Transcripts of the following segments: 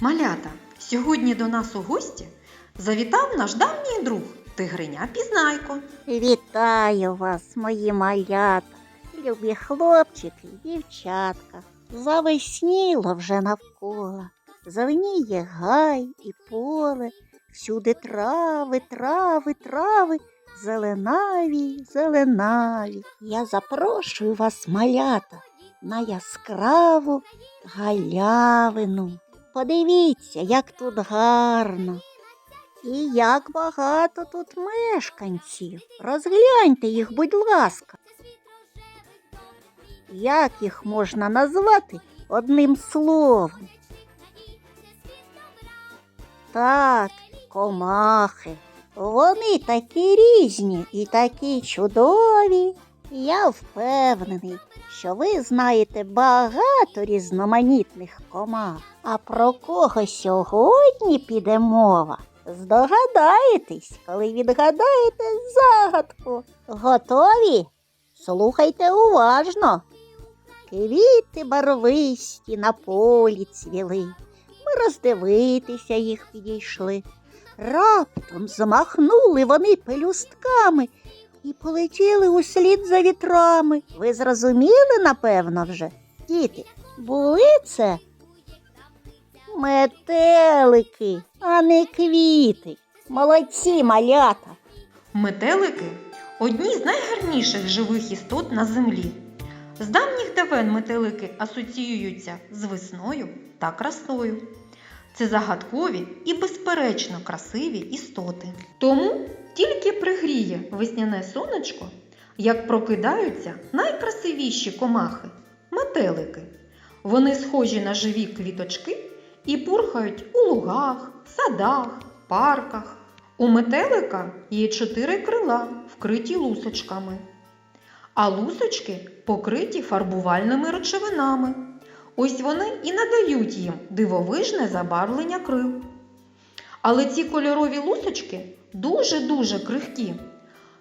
Малята, сьогодні до нас у гості завітав наш давній друг Тигриня Пізнайко. Вітаю вас, мої малята, любі хлопчики, дівчатка. Завесніло вже навколо, зеленіє гай і поле, всюди трави, трави, трави, зеленаві, зеленаві. Я запрошую вас, малята, на яскраву галявину. Подивіться, як тут гарно. І як багато тут мешканців. Розгляньте їх, будь ласка. Як їх можна назвати одним словом? Так, комахи. Вони такі різні і такі чудові. Я впевнений, що ви знаєте багато різноманітних комах. А про кого сьогодні піде мова? Здогадаєтесь, коли відгадаєте загадку. Готові? Слухайте уважно. Квіти барвисті на полі цвіли. Ми роздивитися їх підійшли. Раптом замахнули вони пелюстками і полетіли услід за вітрами. Ви зрозуміли, напевно, вже? Діти, були це метелики, а не квіти. Молодці, малята. Метелики одні з найгарніших живих істот на землі. З давніх давен метелики асоціюються з весною та красою. Це загадкові і безперечно красиві істоти. Тому тільки пригріє весняне сонечко, як прокидаються найкрасивіші комахи метелики. Вони схожі на живі квіточки і пурхають у лугах, садах, парках. У метелика є чотири крила, вкриті лусочками, а лусочки покриті фарбувальними речовинами. Ось вони і надають їм дивовижне забарвлення крил. Але ці кольорові лусочки дуже-дуже крихкі.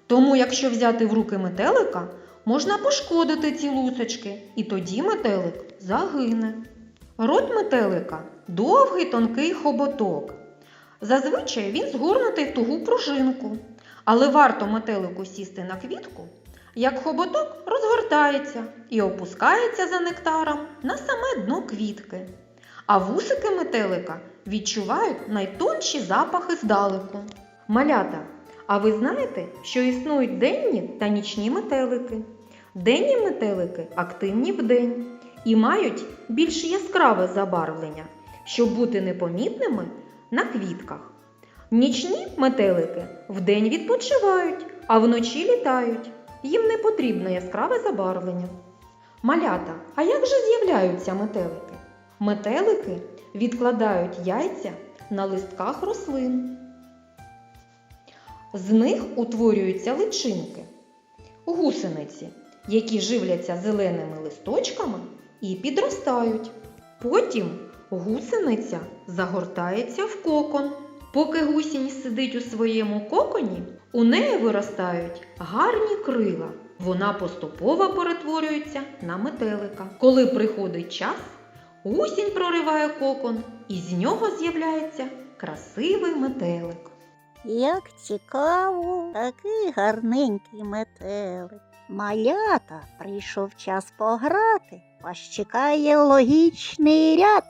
Тому, якщо взяти в руки метелика, можна пошкодити ці лусочки, і тоді метелик загине. Рот метелика довгий тонкий хоботок. Зазвичай він згорнутий в тугу пружинку, але варто метелику сісти на квітку, як хоботок розгортається і опускається за нектаром на саме дно квітки. А вусики метелика відчувають найтонші запахи здалеку. Малята, а ви знаєте, що існують денні та нічні метелики? Денні метелики активні вдень і мають більш яскраве забарвлення, щоб бути непомітними на квітках. Нічні метелики вдень відпочивають, а вночі літають. Їм не потрібно яскраве забарвлення. Малята, а як же з'являються метелики? Метелики відкладають яйця на листках рослин. З них утворюються личинки, гусениці, які живляться зеленими листочками і підростають. Потім гусениця загортається в кокон. Поки гусінь сидить у своєму коконі, у неї виростають гарні крила. Вона поступово перетворюється на метелика. Коли приходить час, гусінь прориває кокон, і з нього з'являється красивий метелик. Як цікаво, такий гарненький метелик. Малята, прийшов час пограти, вас чекає логічний ряд.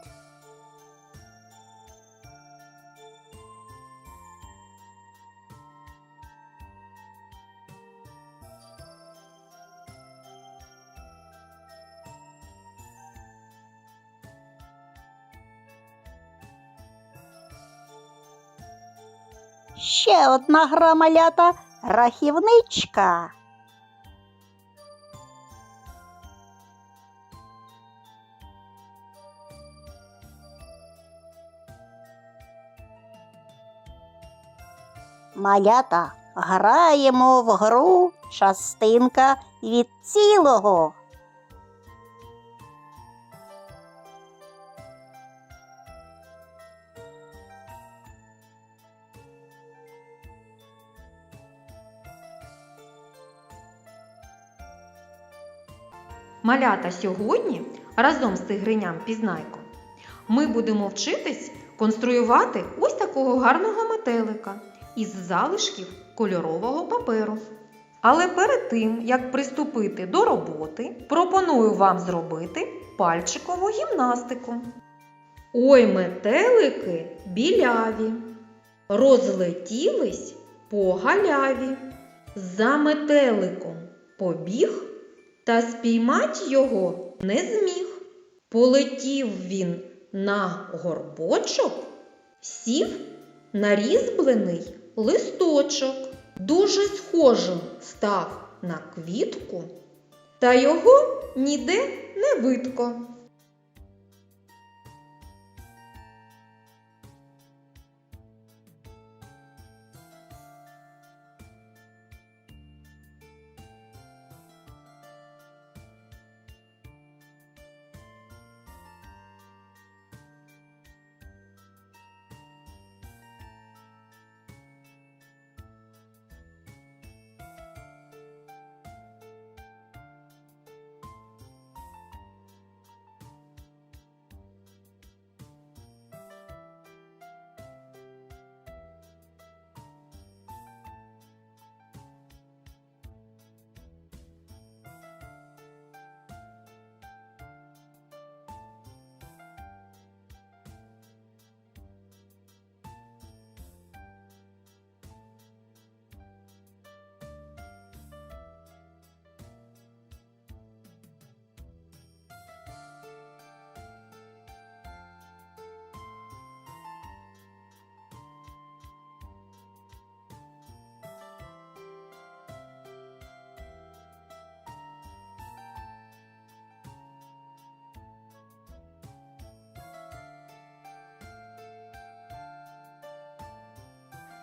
Ще одна гра малята рахівничка. Малята граємо в гру частинка від цілого. Малята сьогодні разом з тигриням Пізнайко ми будемо вчитись конструювати ось такого гарного метелика із залишків кольорового паперу. Але перед тим, як приступити до роботи, пропоную вам зробити пальчикову гімнастику. Ой, метелики біляві, розлетілись по галяві. За метеликом побіг, та спіймать його не зміг. Полетів він на горбочок, сів на різьблений листочок, дуже схожим став на квітку, та його ніде не видко.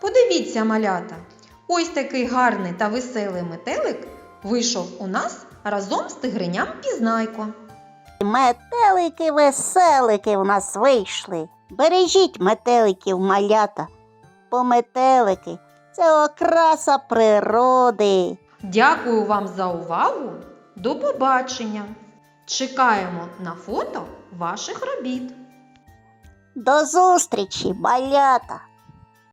Подивіться, малята, ось такий гарний та веселий метелик вийшов у нас разом з тигреням Пізнайко. Метелики веселики в нас вийшли. Бережіть метеликів малята, бо метелики це окраса природи. Дякую вам за увагу. До побачення! Чекаємо на фото ваших робіт. До зустрічі, малята!